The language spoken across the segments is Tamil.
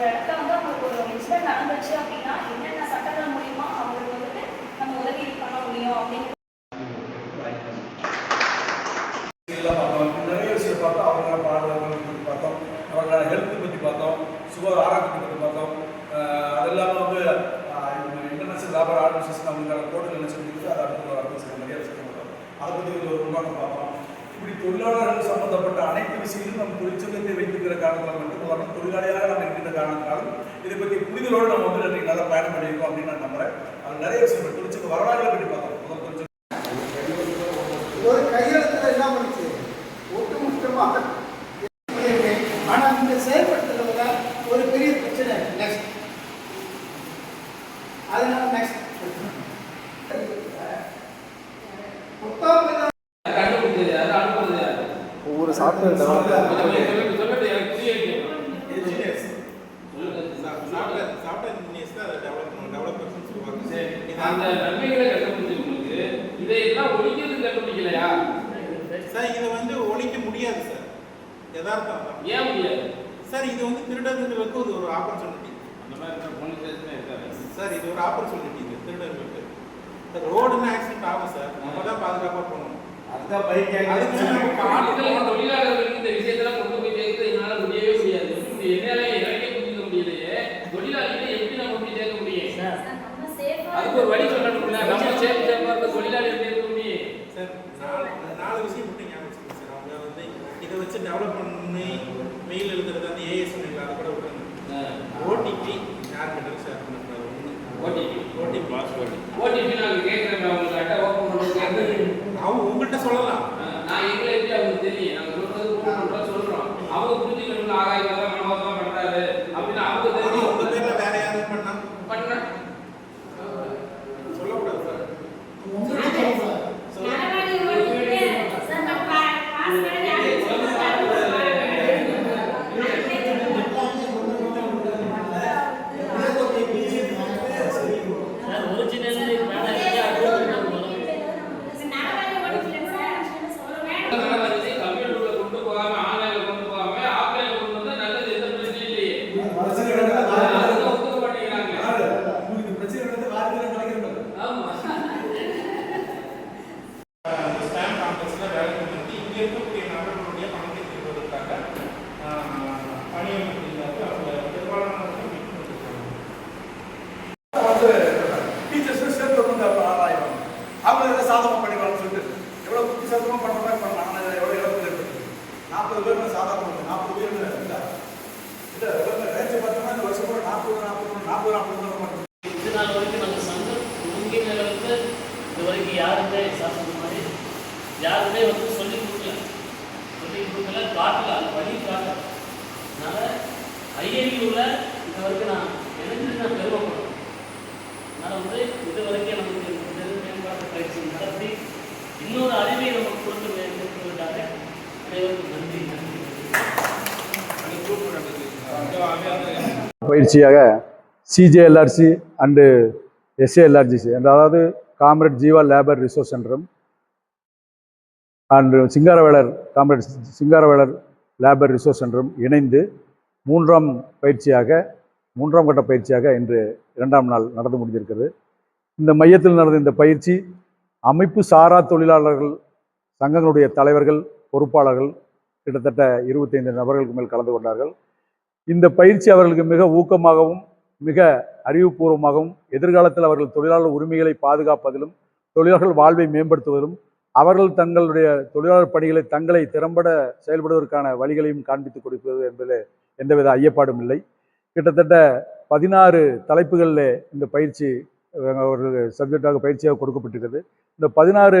ஒரு இடத்துல வந்து அவங்களுக்கு ஒரு இன்சிடென்ட் நடந்துச்சு அப்படின்னா என்னென்ன சட்டங்கள் மூலியமா அவங்களுக்கு வந்துட்டு நம்ம உதவி பண்ண முடியும் அப்படின்னு நிறைய விஷயம் பார்த்தோம். அவங்கள பாடுறவங்களை பற்றி பார்த்தோம். அவங்களோட ஹெல்த் பற்றி பார்த்தோம். சுகாதார ஆரோக்கியத்தை பற்றி பார்த்தோம். அஹ் அது இல்லாமல் வந்து இன்டர்நேஷனல் லேபர் ஆர்கனைசேஷன் அவங்களுக்கான என்ன அதை அடுத்த ஒரு நிறைய விஷயம் பார்த்தோம். அதை பற்றி ஒரு உருவாக்கம் பார்த்தோம் இப்படி தொழிலாளர்கள் சம்பந்தப்பட்ட அனைத்து விஷயங்களும் நம்ம தொழிற்சங்கத்தை வைத்திருக்கிற காரணத்தில் மட்டும் தொழிலாளியாக இதை பற்றி புரிதலோடு நம்ம வந்து இன்றைக்கு நல்லா பயணம் பண்ணியிருக்கோம் அப்படின்னு நான் நம்புறேன். அது நிறைய விஷயங்கள் தொழிற்சங்க வரலாறுகளை பற்றி முதல் தொழிற்சங்க ஒரு கையெழுத்துல என்ன பண்ணுச்சு ஒட்டுமொத்தமாக ஆனா இந்த செயல்படுத்துறதுல ஒரு பெரிய பிரச்சனை. நெக்ஸ்ட் அதனால நெக்ஸ்ட் ஒவ்வொரு சாஃப்ட்வேர் அந்த நன்மைகளை கண்டுபிடிச்சிருக்கு இதையெல்லாம் ஒழிக்கிறது கண்டுபிடிக்கலையா? சார் இதை வந்து ஒழிக்க முடியாது சார். யதார்த்தம். ஏன் முடியாது? சார் இது வந்து திருடர்களுக்கு ஒரு ஒரு ஆப்பர்ச்சுனிட்டி அந்த மாதிரி போலீஸ் ஸ்டேஷனே இருக்காது. சார் இது ஒரு ஆப்பர்ச்சுனிட்டி இது திருடர்களுக்கு ரோடுன்னு ஆக்சிடென்ட் ஆகும் சார். நம்ம தான் பாதுகாப்பாக போகணும். அதுதான் பைக் ஆட்கள் தொழிலாளர்களுக்கு இந்த விஷயத்தெல்லாம் கொண்டு போய் சேர்த்து என்னால முடியவே முடியாது. என்னால தொழிலாளிகளை எப்படி நம்ம போய் சேர்க்க முடியும்? சார், நம்ம சேஃபா அதுக்கு ஒரு வழி சொல்லணும்ல நம்ம சேர்த்து சேர்ப்பா இருக்க தொழிலாளி எப்படி இருக்க முடியும்? சார் நாலு நாலு விஷயம் மட்டும் ஞாபகம் சார். அவங்க வந்து இதை வச்சு டெவலப் பண்ணி மெயில் எழுதுறது அந்த ஏஎஸ் சொன்னீங்களா அதை கூட விட்டுருங்க ஓடிபி யார் கிட்ட ஒன்று ஓடிபி ஓடிபி பாஸ்வேர்டு ஓடிபி நாங்க கேட்கறோம் அவங்க அட்டை ஓப்பன் பண்ணி கேட்கறது அவங்க உங்கள்கிட்ட சொல்லலாம். யாருமே வந்து சொல்லி கொடுக்கல. சொல்லி கொடுக்கல காட்டல அந்த வழி காட்டல. அதனால ஐஏடியூவில் இது வரைக்கும் நான் எனக்கு நான் பெருமைப்படுறேன் அதனால வந்து இது வரைக்கும் நமக்கு இந்த மேம்பாட்டு பயிற்சி நடத்தி இன்னொரு அறிவை நமக்கு கொடுத்து மேற்கொண்டுவிட்டாங்க அனைவருக்கும் நன்றி நன்றி பயிற்சியாக சிஜேஎல்ஆர்சி அண்டு எஸ்ஏஎல்ஆர்ஜிசி அதாவது comrade Jeeva labour resource சென்டரும் and Singaravelar comrade Singaravelar labour resource சென்டரும் இணைந்து மூன்றாம் பயிற்சியாக மூன்றாம் கட்ட பயிற்சியாக இன்று இரண்டாம் நாள் நடந்து முடிந்திருக்கிறது. இந்த மையத்தில் நடந்த இந்த பயிற்சி அமைப்பு சாரா தொழிலாளர்கள் சங்கங்களுடைய தலைவர்கள் பொறுப்பாளர்கள் கிட்டத்தட்ட இருபத்தைந்து நபர்களுக்கு மேல் கலந்து கொண்டார்கள். இந்த பயிற்சி அவர்களுக்கு மிக ஊக்கமாகவும் மிக அறிவுபூர்வமாகவும் எதிர்காலத்தில் அவர்கள் தொழிலாளர் உரிமைகளை பாதுகாப்பதிலும் தொழிலாளர்கள் வாழ்வை மேம்படுத்துவதிலும் அவர்கள் தங்களுடைய தொழிலாளர் பணிகளை தங்களை திறம்பட செயல்படுவதற்கான வழிகளையும் காண்பித்துக் கொடுப்பது என்பதில் எந்தவித ஐயப்பாடும் இல்லை. கிட்டத்தட்ட பதினாறு தலைப்புகளில் இந்த பயிற்சி ஒரு சப்ஜெக்டாக பயிற்சியாக கொடுக்கப்பட்டிருக்கிறது. இந்த பதினாறு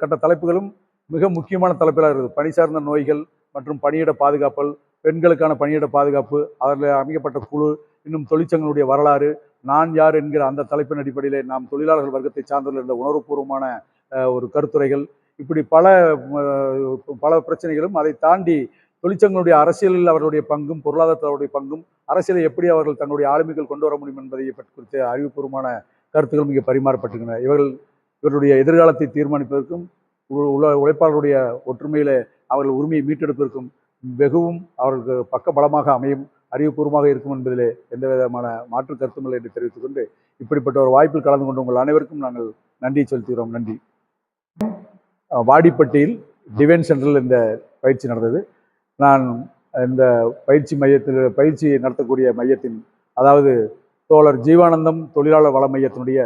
கட்ட தலைப்புகளும் மிக முக்கியமான தலைப்புகளாக இருக்குது. பணி சார்ந்த நோய்கள் மற்றும் பணியிட பாதுகாப்பல் பெண்களுக்கான பணியிட பாதுகாப்பு அதில் அமைக்கப்பட்ட குழு இன்னும் தொழிற்சங்களுடைய வரலாறு நான் யார் என்கிற அந்த தலைப்பின் அடிப்படையிலே நாம் தொழிலாளர்கள் வர்க்கத்தை சார்ந்துள்ள இந்த உணர்வுபூர்வமான ஒரு கருத்துரைகள். இப்படி பல பல பிரச்சனைகளும் அதை தாண்டி தொழிற்சங்களுடைய அரசியலில் அவர்களுடைய பங்கும் பொருளாதாரத்தில் அவருடைய பங்கும் அரசியலை எப்படி அவர்கள் தங்களுடைய ஆளுமைகள் கொண்டு வர முடியும் என்பதை பற்றி குறித்த அறிவுபூர்வமான கருத்துக்களும் இங்கே பரிமாறப்பட்டுகின்றன இவர்கள் இவருடைய எதிர்காலத்தை தீர்மானிப்பதற்கும் உ- உல உழைப்பாளருடைய ஒற்றுமையில் அவர்கள் உரிமையை மீட்டெடுப்பதற்கும் வெகுவும் அவர்களுக்கு பக்க பலமாக அமையும் அறிவுபூர்வமாக இருக்கும் என்பதிலே எந்த விதமான மாற்று கருத்துமில்லை என்று தெரிவித்துக் கொண்டு இப்படிப்பட்ட ஒரு வாய்ப்பில் கலந்து கொண்ட உங்கள் அனைவருக்கும் நாங்கள் நன்றி செலுத்துகிறோம். நன்றி. வாடிப்பட்டியில் டிவைன் சென்டரில் இந்த பயிற்சி நடந்தது. நான் இந்த பயிற்சி மையத்தில் பயிற்சி நடத்தக்கூடிய மையத்தின் அதாவது தோழர் ஜீவானந்தம் தொழிலாளர் வள மையத்தினுடைய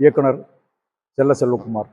இயக்குனர் செல்ல செல்வகுமார்